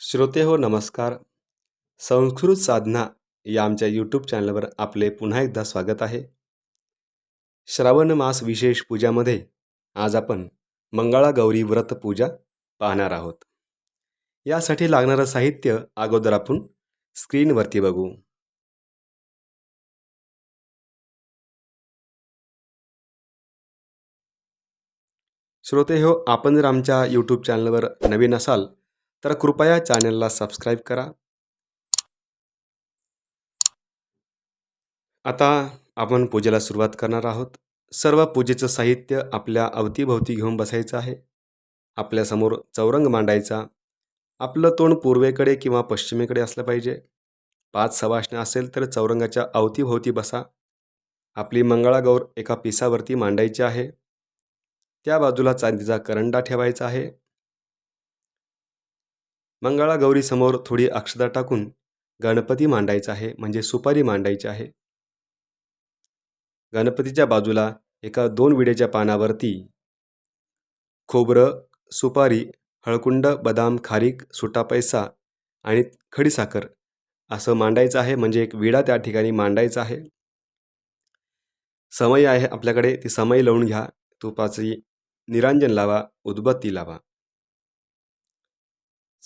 श्रोते हो नमस्कार. संस्कृत साधना या आमच्या यूट्यूब चॅनलवर आपले पुन्हा एकदा स्वागत आहे. श्रावण मास विशेष पूजामध्ये आज आपण मंगळागौरी व्रत पूजा पाहणार आहोत. यासाठी लागणारं साहित्य अगोदर आपण स्क्रीनवरती बघू. श्रोते हो आपण जर आमच्या यूट्यूब चॅनलवर नवीन असाल तर कृपया चॅनलला सबस्क्राईब करा. आता आपण पूजेला सुरुवात करणार आहोत. सर्व पूजेचं साहित्य आपल्या अवतीभोवती घेऊन बसायचं आहे. आपल्यासमोर चौरंग मांडायचा. आपलं तोंड पूर्वेकडे किंवा पश्चिमेकडे असलं पाहिजे. पाच सवासण्या असेल तर चौरंगाच्या अवतीभोवती बसा. आपली मंगळागौर एका पिसावरती मांडायची आहे. त्या बाजूला चांदीचा करंडा ठेवायचा आहे. मंगळागौरीसमोर थोडी अक्षता टाकून गणपती मांडायचा आहे म्हणजे सुपारी मांडायची आहे. गणपतीच्या बाजूला एका दोन विड्याच्या पानावरती खोबरं सुपारी हळकुंड बदाम खारीक सुटा पैसा आणि खडीसाखर असं मांडायचं आहे म्हणजे एक विडा त्या ठिकाणी मांडायचा आहे. समय आहे आपल्याकडे ती समय लावून घ्या. तुपाची निरांजन लावा उदबत्ती लावा.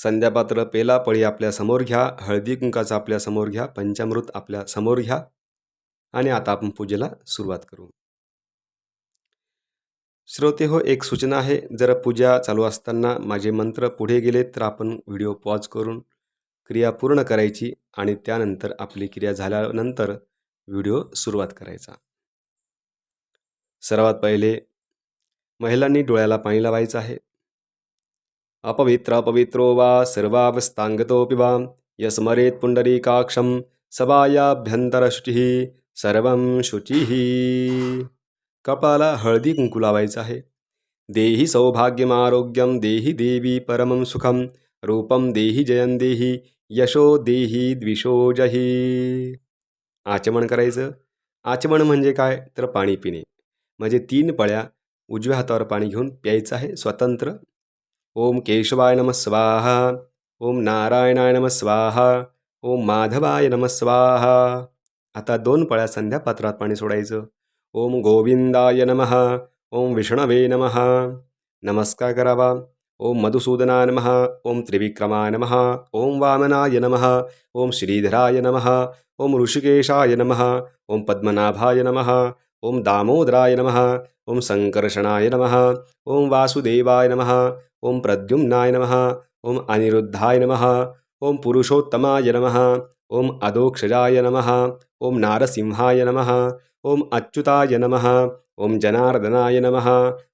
संध्यापात्र पेला पळी आपल्यासमोर घ्या हळदी कुंकाचा आपल्यासमोर घ्या पंचामृत आपल्यासमोर घ्या. आणि आता आपण पूजेला सुरुवात करू. श्रोते हो एक सूचना आहे. जर पूजा चालू असताना माझे मंत्र पुढे गेले तर आपण व्हिडिओ पॉज करून क्रिया पूर्ण करायची आणि त्यानंतर आपली क्रिया झाल्यानंतर व्हिडिओ सुरुवात करायचा. सर्वात पहिले महिलांनी डोळ्याला पाणी लावायचं आहे. अपवित्र अपवित्रो वा सर्वावस्थाङ्गतोऽपि वा यस्मरेत् पुंडरीकाक्षं सभायाभ्यंतरशुचिः सर्वं शुचिः। कपाला हळदी कुंकू लावायचं आहे. देही सौभाग्यमारोग्यं देही देवी परमं सुखम रूपम देही जयं देही यशो देही द्विषोजही आचमन करायचं. आचमन म्हणजे काय? तर पाणी पिणे. म्हणजे तीन पळ्या उजव्या हातावर पाणी घेऊन प्यायचं आहे स्वतंत्र ओम केशवाय नम स्वाहा ओम नारायणाय नम स्वाहा ओम माधवाय नम स्वाहा आता दोन पळ्या संध्या पात्रात पाणी सोडायचं ओम गोविंदाय नमः ओम विष्णवे नमः नमस्कार करावा ओम मधुसूदनाय नमः ओम त्रिविक्रमाय नमः ओम वामनाय नमः ओम श्रीधराय नमः ओम ऋषिकेशाय नमः ओम पद्मनाभाय नमः ओम दामोदराय नमः ओम संकर्षणाय नमः ओम वासुदेवाय नमः ओम प्रद्युम्नाय नमः ओम अनिरुद्धाय नमः ओम पुरुषोत्तमाय नमः ओम अदोक्षजाय नमः ओम नारसिंहाय नमः ओम अच्युताय नमः ओम जनार्दनाय नमः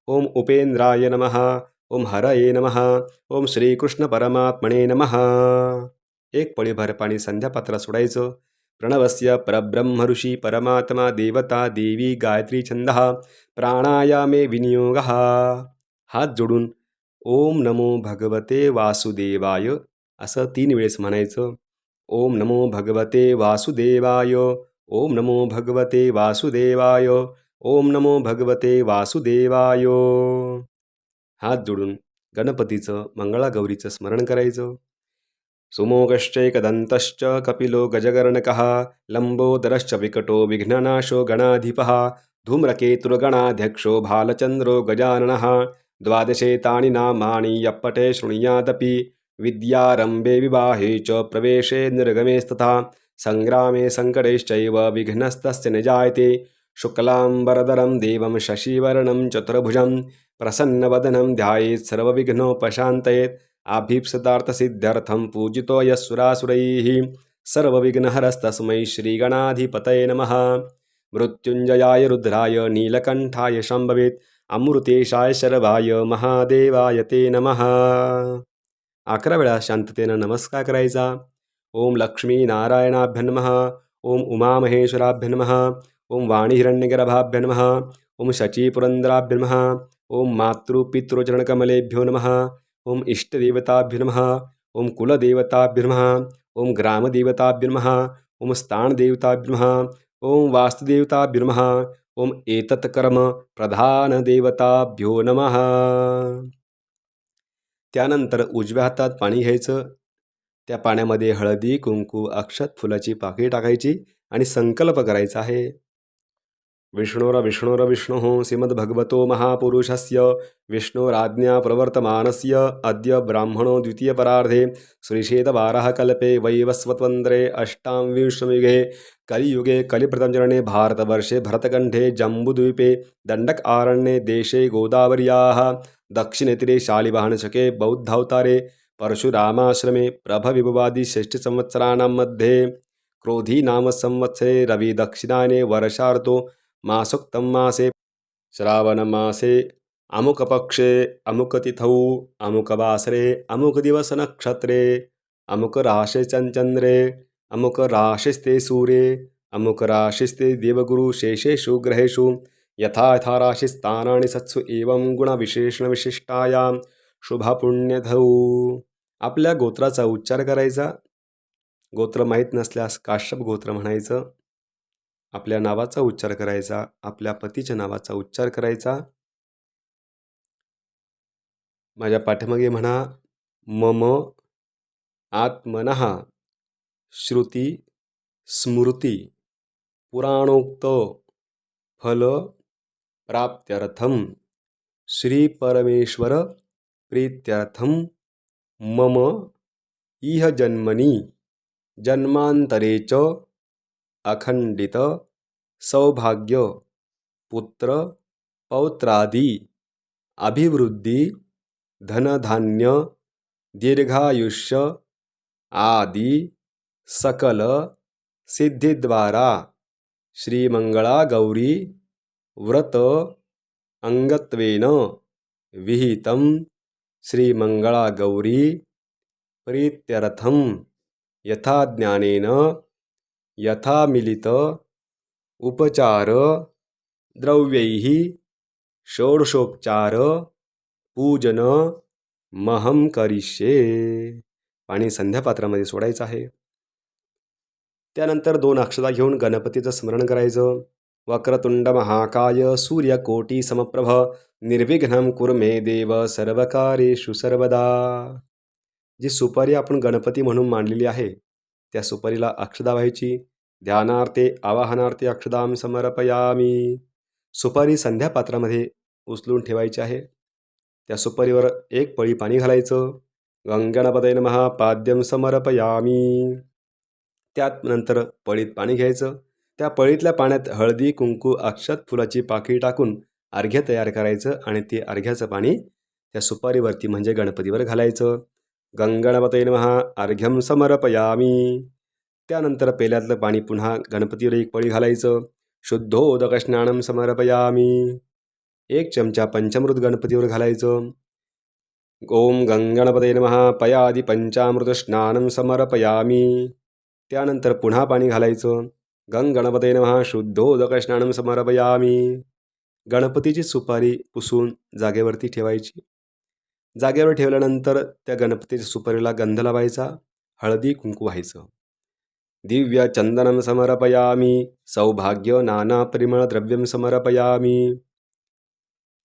ओम उपेन्द्राय नमः ओम हरये नमः ओम श्रीकृष्णपरमात्मने नमः। एक पळीभर पाणी संध्यापात्रात सोडायचं. प्रणवस्य परब्रह्म ऋषी परमात्मा देवता देवी गायत्री छंद प्राणायामे विनियोग। हात जोडून ओम नमो भगवते वासुदेवाय. असं तीन वेळेस म्हणायचं. ओम नमो भगवते वासुदेवाय. ओम नमो भगवते वासुदेवाय. ओम नमो भगवते वासुदेवाय. हात जोडून गणपतीचं मंगळागौरीचं स्मरण करायचं. सुमोगश्चैकदन्तश्च कपिलो गजगर्णकः लम्बोदरश्च विकटो विघ्ननाशो गणाधिपः धूम्रकेतुर्गणाध्यक्षो भालचन्द्रो गजाननः द्वादशेतानि नामानि यप्पटे शृणुयादपि विद्यारम्भे विवाहे च प्रवेशे निर्गमेस्तथा सङ्ग्रामे सङ्कटैश्चैव विघ्नस्तस्य न जायते शुक्लाम्बरदरं देवं शशिवर्णं चतुर्भुजं प्रसन्नवदनं ध्यायेत् सर्वविघ्नोपशान्तयेत् आभीप्सतार्थसिद्ध्यर्थं पूजितो यस्सुरासुरैः सर्वविघ्नहरस्तस्मै श्रीगणाधिपतये नमः। मृत्युञ्जयाय रुद्राय नीलकण्ठाय शम्भवेत् अमृतेशाय शरवाय महादेवाय ते नमः अकरा वेळा शांततेनं नमस्कार करायचा ओम लक्ष्मी नारायणाभ्य नमः ओम उमामहेश्वराभ्य नमः ओम वाणीहिरण्यगर्भाभ्य नमः ओम शचीपुरन्दराभ्य नमः ओम मातृपितृचरणकमलेभ्यो नमः ओम इष्टदेवताभ्य नमः ओम कुलदेवताभ्य नमः ओम ग्रामदेवताभ्य नमः ओम स्थानदेवताभ्य नमः ओम वास्तुदेवताभ्य नमः ओम एतत् कर्म प्रधानदेवताभ्यो नमः. त्यानंतर उजव्या हातात पाणी घ्यायचं. त्या पाण्यामध्ये हळदी कुंकू अक्षत फुलाची पाकळी टाकायची आणि संकल्प करायचा आहे. विष्णोर विष्णोर विष्णुः श्रीमद्भगवतो महापुरुषस्य विष्णोराज्ञा प्रवर्तमानस्य अद्य ब्राह्मणो द्वितीयपरार्धे श्रीशेतवारः कल्पे वैवस्वतन्त्रे अष्टाविंशयुगे कलियुगे कलिप्रथमचरणे भारतवर्षे भरतकण्ठे जम्बुद्वीपे दण्डक आरण्ये देशे गोदावर्याः दक्षिणेतिरे शालिवाहनशके बौद्धावतारे परशुरामाश्रमे प्रभविभवादि षष्ठसंवत्सराणां मध्ये क्रोधी नाम संवत्सरे रविदक्षिणायने वर्षार्तो मासोक्तं मासे श्रावणमासे अमुकपक्षे अमुकतिथौ अमुकवासरे अमुकदिवसनक्षत्रे अमुक राशिस्ते सूर्ये अमुकराशिस्ते देवगुरु शेषेषु ग्रहेषु यथा यथा राशिस्थानानि सत्सु एवं गुणविशेषणविशिष्टायां। शुभपुण्यधौ। आपल्या गोत्राचा उच्चार करायचा? गोत्र माहीत नसल्यास काश्यप गोत्र म्हणायचं? आपल्या नावाचा उच्चार करायचा? आपल्या पतीच्या नावाचा उच्चार करायचा? माझ्या पाठीमागे म्हणा मम आत्मनः श्रुती स्मृती पुराणोक्त फल प्राप्त्यर्थम श्री परमेश्वर प्रीत्यर्थम मम इह जन्मनी जन्मांतरे च अखंडित सौभाग्य पुत्र पौत्रादी अभिवृद्धी धनधान्य दीर्घायुष्य आदी। सकल सिद्धिद्वारा। श्रीमंगळा गौरी व्रत अंगत्वेन विहितं श्रीमंगळा गौरी प्रीत्यर्थं यथा ज्ञानेन यथा मिलित उपचार। द्रव्यैः षोडशोपचार। पूजन महम करिष्ये। पाणी संध्यापात्रामध्ये सोडायचं आहे. त्यानंतर दोन अक्षता घेऊन गणपतीचं स्मरण करायचं. वक्रतुंड महाकाय सूर्यकोटी समप्रभ निर्विघ्न कुर्मे देव सर्वकारेषु सर्वदा. जी सुपारी आपण गणपती म्हणून मांडलेली आहे त्या सुपारीला अक्षदा व्हायची. ध्यानार्थे आवाहनार्थे अक्षदाम समर्पयामी. सुपारी संध्यापात्रामध्ये उचलून ठेवायची आहे. त्या सुपारीवर एक पळी पाणी घालायचं. गंगणपतय महापाद्यम समर्पयामी. त्यात नंतर पळीत पाणी घ्यायचं. त्या पळीतल्या पाण्यात हळदी कुंकू अक्षत फुलाची पाकळी टाकून अर्घ्य तयार करायचं आणि ते अर्घ्याचं पाणी त्या सुपारीवरती म्हणजे गणपतीवर घालायचं. गंगणपतय महा अर्घ्यम समर्पयामी. त्यानंतर पेल्यातलं पाणी पुन्हा गणपतीवर एक पळी घालायचं. शुद्धोदक स्नानम समर्पयामी. एक चमचा पंचामृत गणपतीवर घालायचं. ओम गंगणपते नमः पयादी पंचामृत स्नानम समर्पयामी. त्यानंतर पुन्हा पाणी घालायचं. गंगणपते नमः शुद्धोदक स्नानं समर्पयामी. गणपतीची सुपारी पुसून जागेवरती ठेवायची. जागेवर ठेवल्यानंतर त्या गणपतीच्या सुपारीला गंध लावायचा हळदी कुंकू व्हायचं. दिव्य चंदनम समर्पयामी सौभाग्य नाना परिमळ द्रव्यम समर्पयामी.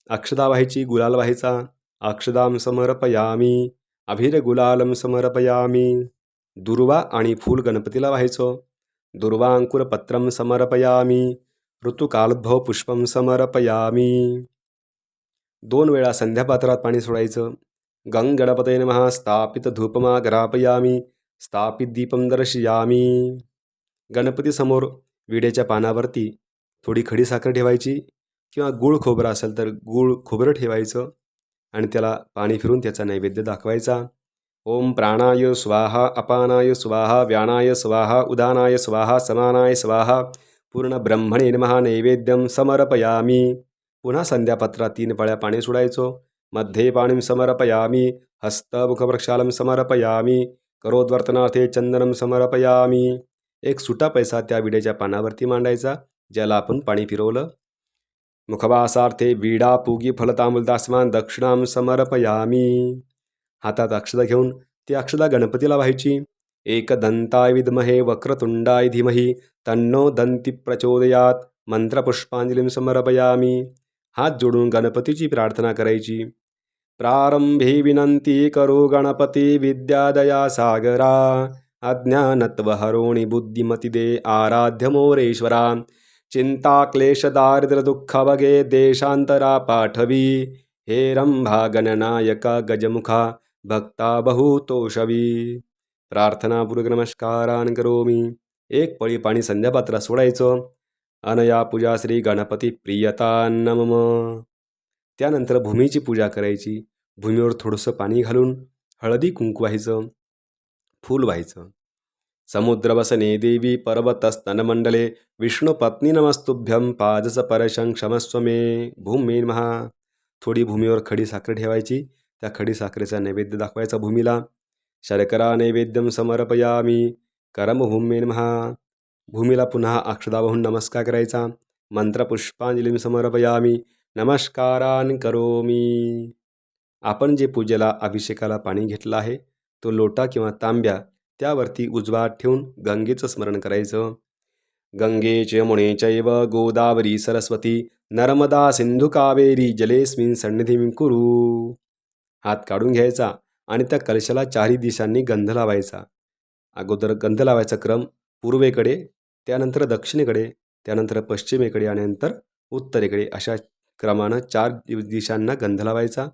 अक्षदा व्हायची गुलाल व्हायचा अक्षदाम समर्पयामी. अभिर गुलालम समर्पयामी. दुर्वा आणि फूल गणपतीला व्हायचं. दुर्वांकुर पत्रम समर्पयामी ऋतुकालभव पुष्पम समर्पयामी. दोन वेळा संध्यापात्रात पाणी सोडायचं. गंग गणपतये महा स्थापित धूपमा ग्रापयामी स्थापित दीपम दर्शयामी. गणपतीसमोर विड्याच्या पानावरती थोडी खडी साखर ठेवायची किंवा गूळ खोबरं असेल तर गूळ खोबरं ठेवायचं आणि त्याला पाणी फिरून त्याचा नैवेद्य दाखवायचा. ओम प्राणाय स्वाहा अपानाय स्वाहा व्यानाय स्वाहा उदानाय स्वाहा समानाय स्वाहा पूर्ण ब्रह्मणे महा नैवेद्यम समर्पयामी. पुन्हा संध्यापत्रात तीन पळ्या पाणी सोडायचो. मध्ये पाणी समर्पयामी. हस्तमुखवृक्षालम समर्पयामी. करोद्वर्तनार्थे चंदनम समर्पयामी. एक सुटा पैसा त्या विड्याच्या पानावरती मांडायचा ज्याला आपण पाणी फिरवलं. मुखवासार्थे विडा पुगी फलतामुलदासमान दक्षिणाम समर्पयामी. हातात अक्षदा घेऊन ती अक्षदा गणपतीला व्हायची. एकदंताय विद्महे वक्रतुंडाय धीमही तन्नो दंती प्रचोदयात मंत्रपुष्पांजलीं समर्पयामी. हात जोडून गणपतीची प्रार्थना करायची. प्रारंभी विनंती करो गणपती विद्यादया सागरा अज्ञानत्वहरोणि बुद्धिमती दे आराध्य मोरेश्वरा चिंता क्लेश दारिद्र्य दुःख बगे देशांतरा पाठवी हे रंभा गणनायका गजमुखा भक्ता बहुतोषवी प्रार्थनापूर्वक नमस्कारान करोमी। एक पळी पाणी संध्यापात्रा सोडायचं। अनया पूजा श्री गणपती प्रियता नमम त्यानंतर भूमीची पूजा करायची। भूमीवर थोडंसं पाणी घालून हळदी कुंकू व्हायचं। फूल व्हायचं। समुद्रवसने देवी पर्वतस्तनमंडले विष्णुपत्नी नमस्तुभ्यं पादस परशं क्षमस्व मे। भूमी महा थोडी भूमीवर खडी साखर ठेवायची। त्या खडी साखरेचा नैवेद्य दाखवायचा भूमीला. शर्करा नैवेद्यम समर्पयामी करमभूमेन महा भूमीला पुन्हा अक्षदा वाहून नमस्कार करायचा. मंत्रपुष्पांजलीं समर्पयामी नमस्कारान करोमी. आपण जे पूजेला अभिषेकाला पाणी घेतलं आहे तो लोटा किंवा तांब्या त्यावरती उजवा ठेवून गंगेचं स्मरण करायचं. गंगे च मुणे गोदावरी सरस्वती नर्मदा सिंधु कावेरी जलेस्मिन सन्निधी कुरु. हात काढून घ्यायचा आणि त्या कलशाला चारही दिशांनी गंध लावायचा. अगोदर गंध लावायचा क्रम पूर्वेकडे त्यानंतर दक्षिणेकडे त्यानंतर पश्चिमेकडे आणि नंतर उत्तरेकडे अशा क्रमानं चार दिशांना गंध लावायचा.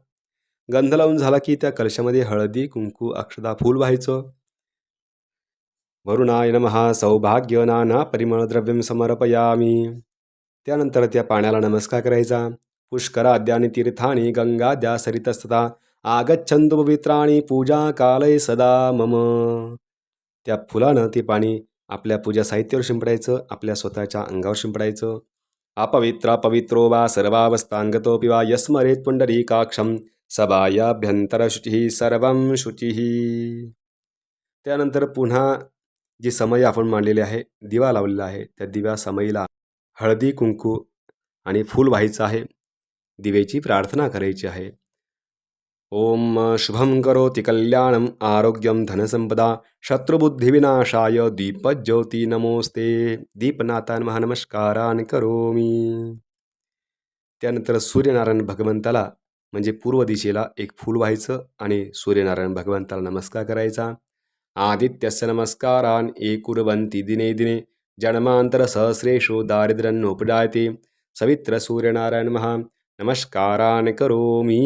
गंध लावून झाला की त्या कलशामध्ये हळदी कुंकू अक्षदा फूल व्हायचं. वरुणाय नमहा सौभाग्य नाना परिमळद्रव्यं समर्पयामी. त्यानंतर त्या पाण्याला नमस्कार करायचा. पुष्कराद्यानी तीर्थानी गंगाद्या सरितस्तथा आगच्छन्तु पवित्राणी पूजा कालय सदा मम. त्या फुलानं ते पाणी आपल्या पूजा साहित्यावर शिंपडायचं आपल्या स्वतःच्या अंगावर शिंपडायचं. अपवित्रा पवित्रो वा सर्वावस्थांगतोऽपि वा काक्षम सबायाभ्यंतर सभायाभ्यंतरशुचिः सर्वं शुचिः. त्यानंतर पुन्हा जी समय आपण मांडलेली आहे दिवा लावलेला आहे त्या दिव्या समयीला हळदी कुंकू आणि फूल व्हायचं आहे. दिवेची प्रार्थना करायची आहे. ओम शुभं करोति कल्याणम आरोग्यम धनसंपदा शत्रुबुद्धिविनाशाय दीपज्योती नमोस्ते। दीपनाथान महानमस्कारान करोमी। त्यानंतर सूर्यनारायण भगवंताला म्हणजे पूर्व दिशेला एक फूल व्हायचं आणि सूर्यनारायण भगवंताला नमस्कार करायचा. आदित्यस्य नमस्कारान एकुर्वन्ति दिने दिने जन्मांतर सहस्रेशो दारिद्र्योपजायते सवित्र सूर्यनारायण महा नमस्कारान करोमी।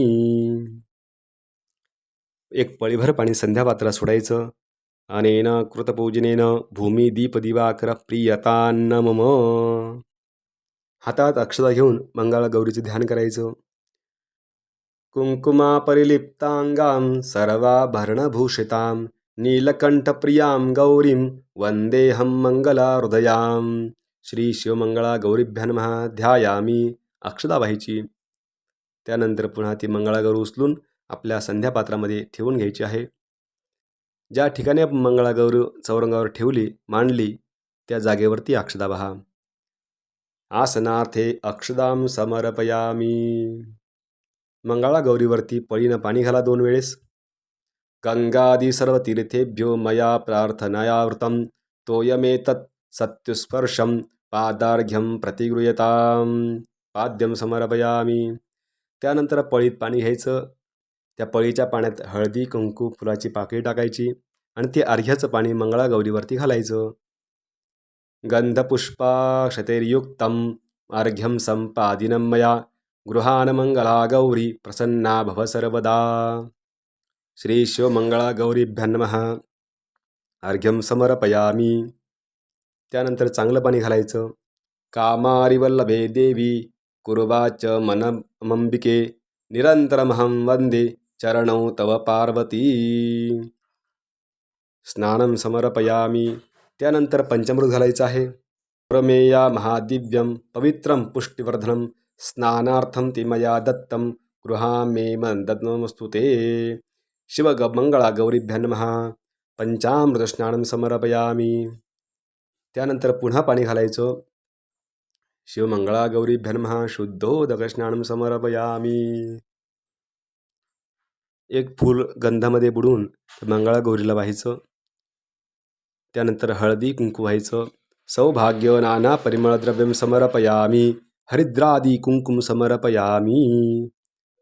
एक पळीभर पाणी संध्यापात्रा सोडायचं. अनेन कृतपूजनेन भूमी दीप दिवाकर प्रियतान्न मम हातात अक्षता घेऊन मंगळा गौरीचं ध्यान करायचं. कुंकुमा परिलिप्तांगाम सर्वाभरणभूषितां नीलकंठप्रियां गौरीं वंदेहं मंगला हृदयां श्री शिवमंगळा गौरीभ्यान महा ध्यायामी अक्षता व्हायची त्यानंतर पुन्हा ती मंगळागौरी उचलून आपल्या संध्यापात्रामध्ये ठेवून घ्यायची आहे. ज्या ठिकाणी आपण मंगळागौर चौरंगावर ठेवली मांडली त्या जागेवरती अक्षदा पहा. आसनार्थे अक्षदाम समर्पयामी. मंगळागौरीवरती पळीनं पाणी घाला दोन वेळेस. गंगादी सर्व तीर्थेभ्यो मया प्रार्थनायावृतं तोयमेतत् सत्युस्पर्शम पादार्घ्यं प्रतिगृह्यतां पाद्यं समर्पयामी. त्यानंतर पळीत पाणी घ्यायचं. त्या पळीच्या पाण्यात हळदी कुंकू फुलाची पाकळी टाकायची आणि ते अर्घ्याचं पाणी मंगळागौरीवरती घालायचं. गंधपुष्पाक्षतैर्युक्तम् अर्घ्यम संपादिनं मया गृहान गौरी प्रसन्ना भव सर्वदा. श्री शिवमंगळा गौरीभ्या नमः। अर्घ्यम समर्पयामी। त्यानंतर चांगलं पाणी घालायचं. कामारी वल्लभे देवी कुर्वाच मनमंबिके निरंतरमहं वंदे चरणौ तव पार्वती। स्नानं समर्पयामी। त्यानंतर पंचमृत घालायचं आहे। प्रमेया महादिव्यं पवित्रं पुष्टिवर्धनं स्नानार्थं ते मया दत्तं। गृहामे दत्तमस्तु ते। शिवग मंगळा गौरीभ्या नमः। पंचामृतस्नानं समर्पयामी। त्यानंतर पुन्हा पाणी घालायचं। शिवमंगळा गौरीभ्य नमः। शुद्धोदकस्नानं समर्पयामी। एक फूल गंधामध्ये बुडवून मंगळागौरीला व्हायचं. त्यानंतर हळदी कुंकू व्हायचं. सौभाग्य नाना परिमळद्रव्यं समर्पयामी. हरिद्रादी कुंकुम समर्पयामी.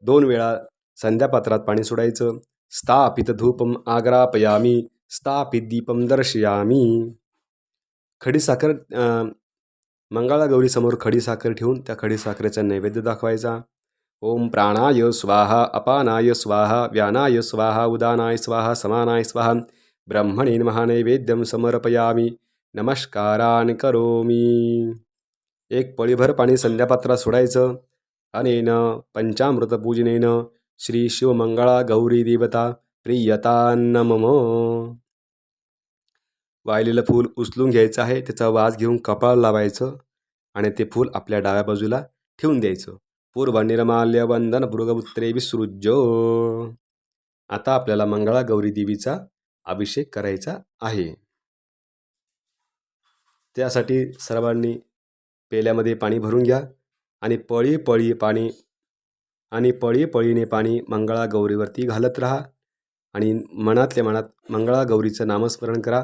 दोन वेळा संध्यापात्रात पाणी सोडायचं. स्थापित धूपम आग्रापयामी. स्थापित दीपम दर्शयामी. खडीसाखर मंगळागौरीसमोर खडीसाखर ठेवून त्या खडीसाखरेचा नैवेद्य दाखवायचा. ओम प्राणाय स्वाहा अपानाय स्वाहा व्यानाय स्वाहा उदानाय स्वाहा समानाय स्वाहा ब्रह्मणे महानैवेद्यम समर्पयामी नमस्कारान करोमी। एक पळीभर पाणी संध्यापात्रात सोडायचं अनेन पंचामृत पूजनेन श्री शिवमंगळा गौरी देवता प्रियतान मम वाहिलेलं फूल उचलून घ्यायचं आहे त्याचा वास घेऊन कपाळ लावायचं आणि ते फूल आपल्या डाव्या बाजूला ठेवून द्यायचं. पूर्व निर्माल्य वंदन भृगपुत्रे विसृज्य आता आपल्याला मंगळा गौरी देवीचा अभिषेक करायचा आहे. त्यासाठी सर्वांनी पेल्यामध्ये पाणी भरून घ्या आणि पळी पळी पाणी आणि पळी पळीने पाणी मंगळा गौरीवरती घालत राहा आणि मनातल्या मनात मंगळा गौरीचं नामस्मरण करा.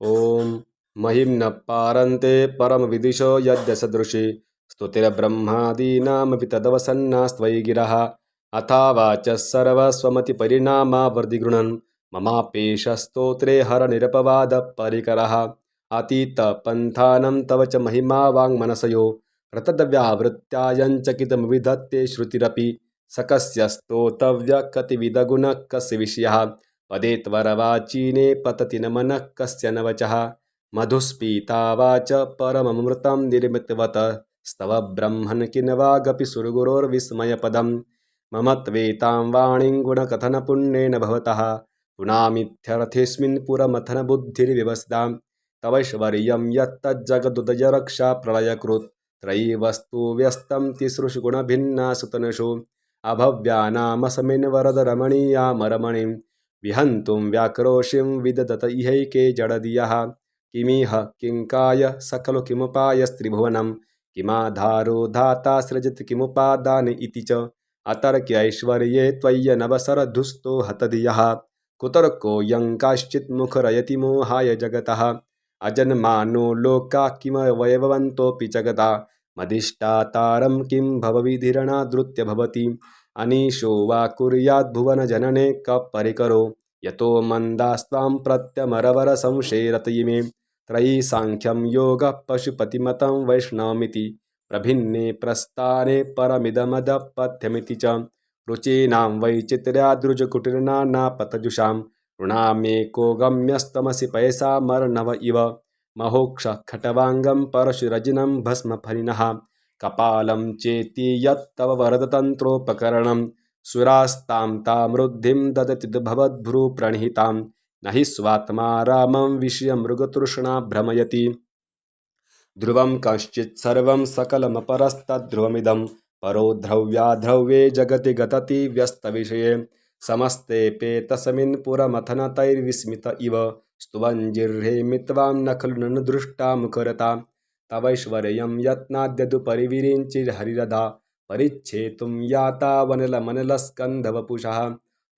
ओम महिम न पारंते पारन्ते यद्य सदृशी स्तुतिर्ब्रह्मादीनामपि तदवसन्नास्त्वयि गिरः। अथावाचः वाचः सर्वस्वमतिपरिणामावर्धि गृणन् ममापेशस्तोत्रे हरनिरपवादपरिकरः। अतीतपन्थानं तव च महिमा वाङ्मनसयो रतद्व्यावृत्त्यायञ्चकितमविधत्ते श्रुतिरपि। सकस्य स्तोतव्यकतिविदगुणः कस्य विषयः पदे त्वरवाचीने पतति न मनः कस्य न वचः मधुस्पीता वाच परममृतं निर्मितवतः। स्तव ब्रह्मन् किन्वागपि सुरगुरोर्विस्मयपदं मम त्वेतां वाणीं गुणकथनपुण्येन भवतः। पुनामित्यर्थेऽस्मिन् पुरमथनबुद्धिर्व्यवस्तां तवैश्वर्यं यत्तज्जगदुदयरक्षा प्रलयकृत् त्रयी वस्तु व्यस्तं तिसृषु गुणभिन्ना सुतनषु अभव्यानामसमिन् वरदरमणीयामरमणिं विहन्तुं व्याक्रोशिं विदधत इहैके जडदियः किमिह किङ्काय सकलो किमुपायस्त्रिभुवनं किमाधारो धाता सृजत किमुपादान इति च। अतर्क्यैश्वर्ये त्वय्यनवसरधुस्तो हतधियः। कुतर्कोऽयं काश्चित् मुखरयति मोहाय जगतः। अजन्मानो लोका किमवयवन्तोऽपि जगता मदिष्टातारं किं भवविधिरणादृत्य भवति। अनीशो वा कुर्याद्भुवनजनने कपरिकरो। यतो मन्दास्त्वां प्रत्यमरवरसंशेरत इमे त्रयी साङ्ख्यं योगः पशुपतिमतं वैष्णवमिति प्रभिन्ने प्रस्थाने परमिदमदपथ्यमिति च। रुचीनां वैचित्र्यादृजकुटिर्नानापतजुषां ऋणामेको गम्यस्तमसि पयसामर्णव इव। महोक्ष खटवाङ्गं परशुरजिनं भस्मफलिनः। कपालं चेति यत्तव वरदतन्त्रोपकरणं। सुरास्तां तामृद्धिं ददति भवद्भ्रूप्रणिहितां न हि स्वात्मा रामं विषयमृगतृष्णा भ्रमयति ध्रुवं कश्चित् सर्वं सकलमपरस्तद्ध्रुवमिदं परो ध्रव्याध्रव्ये जगति गतति व्यस्तविषये समस्तेऽपे तस्मिन् पुरमथनतैर्विस्मित इव स्तुवञ्जिह्रे मित्वां न खलु ननु दृष्टा मुखरता तवैश्वर्यं यत्नाद्यदुपरिविरिञ्चिर्हरिरधा परिच्छेतुं याता वनलमनलस्कन्धवपुषः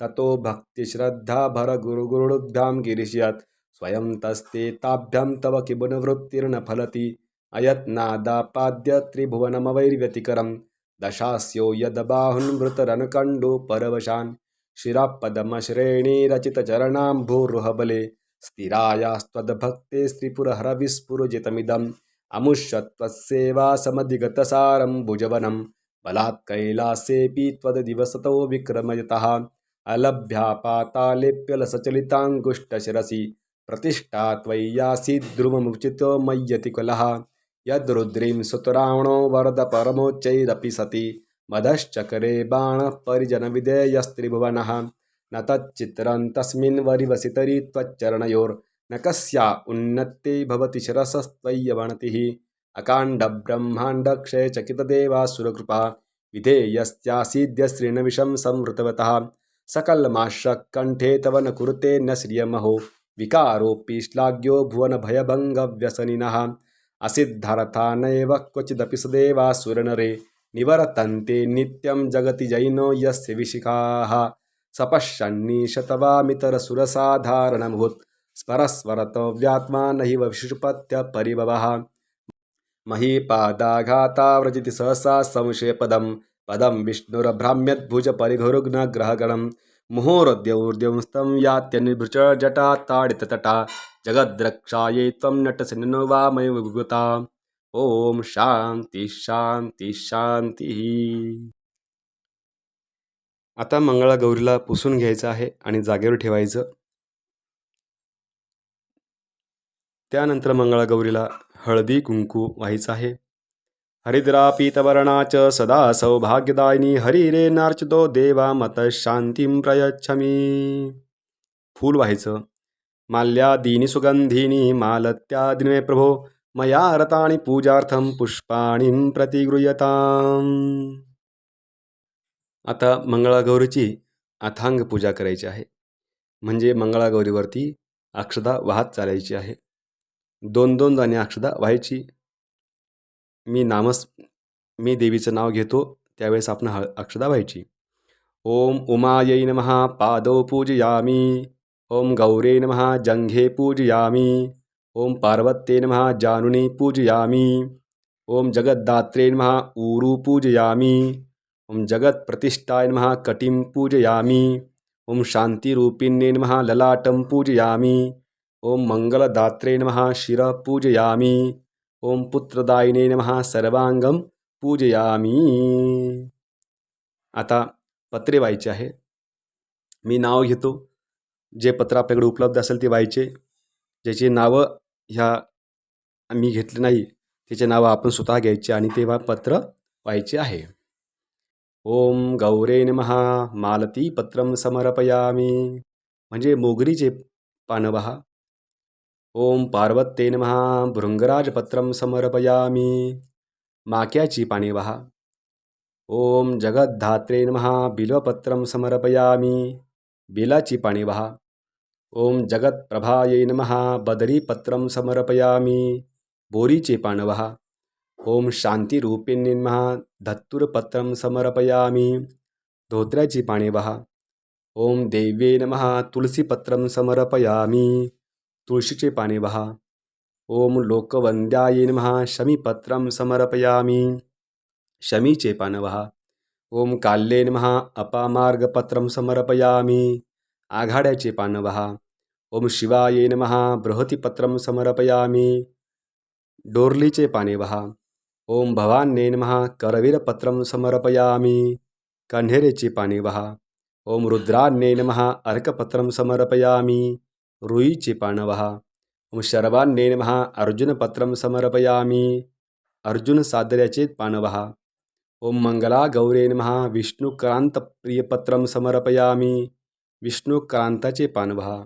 ततो भक्तिश्रद्धा भरगुरुगुरुभ्यां गिरिष्यत्। स्वयं तस्ते ताभ्यां तव किबुनवृत्तिर्न फलति अयत्नादापाद्य त्रिभुवनमवैर्व्यतिकरं दशास्यो यद्बाहुन्मृतरनकण्डो परवशान्। शिरापदमश्रेणीरचितचरणाम्भोरुहबले। स्थिरायास्त्वद्भक्ते स्त्रिपुरहरविस्फुरजितमिदम् अमुष्यत्वत्सेवा समधिगतसारं भुजवनं बलात् कैलासेऽपि त्वद्दिवसतो विक्रमयतः अलभ्या पातालेऽप्यलसचलिताङ्गुष्ठशिरसि प्रतिष्ठा त्वय्यासीद्ध्रुवमुचितो मय्यति कुलः। यद्रुद्रीं सुतरावणो वरद परमोच्चैरपि सति। मदश्चकरे बाणः परिजनविधेयस्त्रिभुवनः। न तच्चित्रं तस्मिन् वरिवसि तर्हि त्वच्चरणयोर्न कस्या उन्नत्यै भवति शिरसस्त्वय्यवणतिः अकाण्डब्रह्माण्डक्षयचकितदेवासुरकृपा विधेयस्यासीद्यश्रीणविषं संवृतवतः सकलमाशकण्ठे तव न कुरुते न श्रियमहो। विकारोऽपि श्लाघ्यो भुवनभयभङ्गव्यसनिनः असिद्धरथा नैव क्वचिदपि सदेवासुरनरे। निवर्तन्ते नित्यं जगति जैनो यस्य विशिखाः। सपश्यन्निशतवामितरसुरसाधारणभूत् स्मरस्वरतो व्यात्मा न हि विशुपत्यपरिभवः महीपादाघाता व्रजति सहसा संशयपदं पदं विष्णुरभ्राम्यद्भुज परिघरुग्नग्रहगणं मुहोरद्यौर्द्यंस्तं यात्यनिभृच जटा ताडिततटा जगद्रक्षायै त्वं वा वामय विभुता। ओम शांती शांती शांती आता मंगळागौरीला पुसून घ्यायचं आहे आणि जागेवर ठेवायचं. त्यानंतर मंगळागौरीला हळदी कुंकू व्हायचं आहे. हरिद्रापीतवर्णा च सदा सौभाग्यदायिनी हरिरे नार्चतो देवा मत शांतीं प्रयच्छमी। फूल व्हायचं माल्यादीनी सुगंधीनी मालत्यादिने प्रभो मया रताणी पूजार्थं पुष्पाणी प्रतिगृह्यताम्। आता मंगळागौरीची अथांग पूजा करायची आहे। म्हणजे मंगळागौरीवरती अक्षदा वाहत चालायची आहे। दोन दोन जाणी अक्षदा व्हायची मी नामस मी देवीचं नाव घेतो त्यावेळेस आपण ह अक्षदा व्हायची. ओम उमायै नमहा पादौ पूजयामी. ओम गौरे नमहा जंघे पूजयामी. ओम पार्वत्ये नमहा जानुनी पूजयामी. ओम जगद्दात्रे नमहा ऊरू पूजयामी. ओम जगत्प्रतिष्ठाय नमहा कटिं पूजयामी. ओम शान्तिरूपिण्ये नमहा ललाटं पूजयामी. ओम मंगलदात्रे नमः शिरः पूजयामी. ओम पुत्रदायिने महा सर्वांगम पूजयामी। आता पत्रे व्हायचे आहे. मी नाव घेतो. जे पत्र आपल्याकडे उपलब्ध असेल ते व्हायचे ज्याची नावं ह्या मी घेतले नाही त्याचे नावं आपण स्वतः घ्यायचे आणि तेव्हा पत्र व्हायचे आहे. ओम गौरे महा मालती पत्रम समर्पयामी. म्हणजे मोगरीचे पानं पहा ओम पार्वत्ये महा भृंगराजपत्रम समर्पयामी। माक्याची पाने वहा। ओम जगद्धात्रे महा बिल्वपत्रं समर्पयामी। बिलाची पाने वहा। ओम जगत्प्रभायै महा बदरीपत्रं समर्पयामी। बोरीचे पान वहा। ओम शांतिरूपिणी नमः। धत्तुरपत्रं समर्पयामी। धोत्र्याची पाने वहा। ओम देव्ये नमः। तुलसीपत्रं समर्पयामी। तुळशीचे पाने वहा ओम लोकवंद्याय महा शमीपत्रम समर्पयामी। शमीचे पान वहा ओम काल्येन महा अपामार्गपत्रं समर्पयामी। आघाड्याचे पान वहा ओम शिवायेन महा बृहतीपत्रम समर्पयामी। डोरलीचे पाने वहा ओम भवान्ये महा करवीरपत्रं समर्पयामी। कन्हेरेचे पाने वहा ओम रुद्रान्येन महा अर्कपत्रं समर्पयामी। रुईची पानं वहा ओम महा नमः अर्जुनपत्रं समर्पयामी। अर्जुन सादर्याचे पानं वहा ओम मंगला महा विष्णुक्रांत विष्णुक्रांतप्रियपत्रं समर्पयामी। विष्णुक्रांताचे पान वहा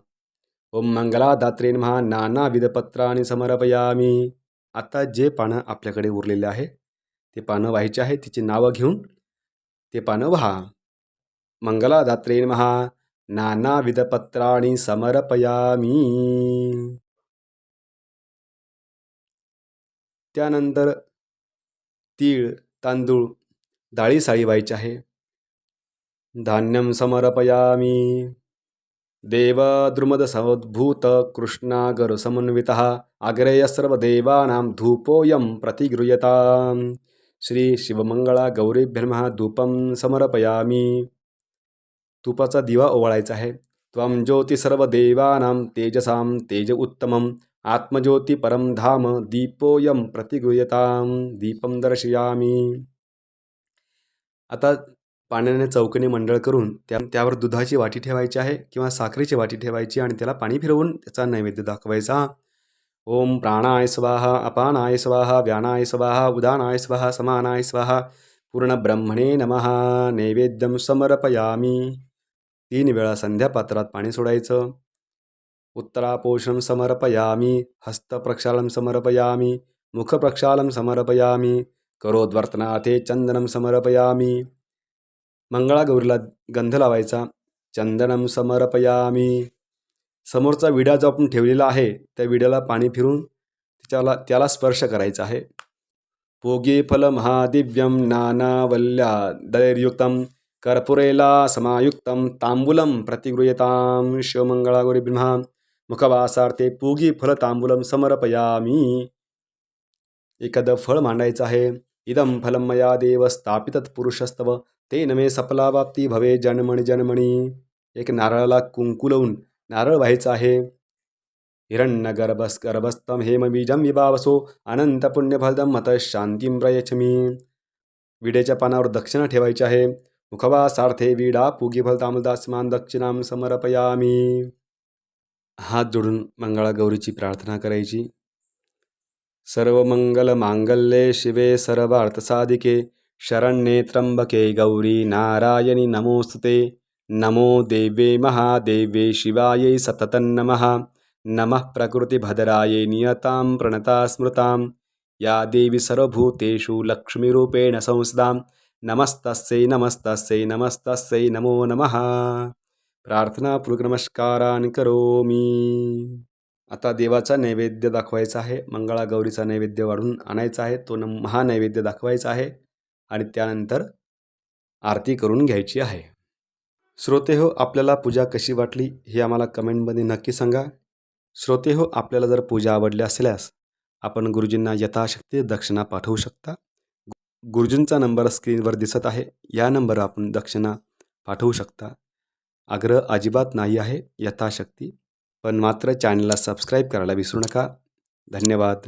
ओम मंगलादात्रे नमः। नानाविधपत्राणी समर्पयामी। आता जे पानं आपल्याकडे उरलेले आहे ते पानं व्हायचे आहे तिची नावं घेऊन ते पानं वहा। मंगलादात्रे नमः। नानाविधपत्राणि समर्पयामी। त्यानंतर तीळ तांदूळ डाळी साळी व्हायची आहे. धान्यम समर्पयामी। देवद्रुमदसमुद्भूत कृष्णागर समन्वित आग्रेय सर्वदेवानां धूपोऽयं प्रतिगृह्यतां श्री शिवमङ्गला गौरीभ्यर्मः धूपं समर्पयामि। तुपाचा दिवा ओवाळायचा आहे. त्वं ज्योती सर्व देवानां तेजसां तेज उत्तमम आत्मज्योती परम धाम दीपोयम प्रतिगृह्यतां दीपम दर्शयामी। आता पाण्याने चौकणी मंडळ करून त्या त्यावर दुधाची वाटी ठेवायची आहे किंवा साखरेची वाटी ठेवायची आणि त्याला पाणी फिरवून त्याचा नैवेद्य दाखवायचा. ओम प्राणाय स्वाहा अपानाय स्वाहा व्यानाय स्वाहा उदानाय स्वाहा समानाय स्वाहा पूर्ण ब्रह्मणे नमः नैवेद्यम समर्पयामी। तीन वेळा संध्यापात्रात पाणी सोडायचं. उत्तरापोषण समर्पयामी हस्तप्रक्षालं समर्पयामी मुखप्रक्षालं समर्पयामी करोद्वर्तनाथे चंदनं समर्पयामी। मंगळागौरीला गंध लावायचा चंदनम समर्पयामी। समोरचा विडा जो आपण ठेवलेला आहे त्या विड्याला पाणी फिरून त्याला त्याला स्पर्श करायचा आहे. पोगे फल महादिव्यम नानावल्या दैर्युक्तम कर्पुरेला समायुक्तं तांबूलं प्रतिगृह्यतां। शिवमंगळागौरी ब्रह्मा मुखवासार्थे पूगी फल तांबूलं समर्पयामी। एखादं फळ मांडायचं आहे। इदं फलं मया देव स्थापितत्पुरुषस्तव तेन मे सफलावाप्ती भवे जनमणी जनमणी। एक नारळाला कुंकू लावून नारळ व्हायचं आहे। हिरण्य गर्भस गर्भस्तम हेम बीजम विभावसो। अनंत पुण्यफलदम मत शांतीम प्रयच्छमी। विड्याच्या पानावर दक्षिणा ठेवायची आहे। मुखवासार्थे वीडा पुगी फलतामदासमान दक्षिणाम समर्पयामी। हात जोडून मंगळागौरीची प्रार्थना करायची. सर्व मंगल मांगल्ये शिवे सर्वार्थसाधिके शरण्ये त्र्यंबके गौरी नारायणी नमोस्तुते। नमो देवे महादेवे शिवायै सततं नमः। नमः नियतां प्रणता स्मृतां या देवी सर्वभूतेषु लक्ष्मीरूपेण संस्दां नमस्तस्यै नमस्तस्यै नमस्तस्यै नमो नमः। प्रार्थनापूर्वक नमस्कारान करोमी। आता देवाचा नैवेद्य दाखवायचा आहे मंगळागौरीचा नैवेद्य वाढून आणायचा आहे तो न महानैवेद्य दाखवायचा आहे आणि त्यानंतर आरती करून घ्यायची आहे. श्रोते हो आपल्याला पूजा कशी वाटली हे आम्हाला कमेंटमध्ये नक्की सांगा. श्रोते हो आपल्याला जर पूजा आवडली असल्यास आपण गुरुजींना यथाशक्ती दक्षिणा पाठवू शकता. गुरुजींचा नंबर स्क्रीनवर दिसत आहे. या नंबरवर आपण दक्षिणा पाठवू शकता. आग्रह अजिबात नाही आहे. यथाशक्ती. पण मात्र चॅनलला सबस्क्राईब करायला विसरू नका. धन्यवाद.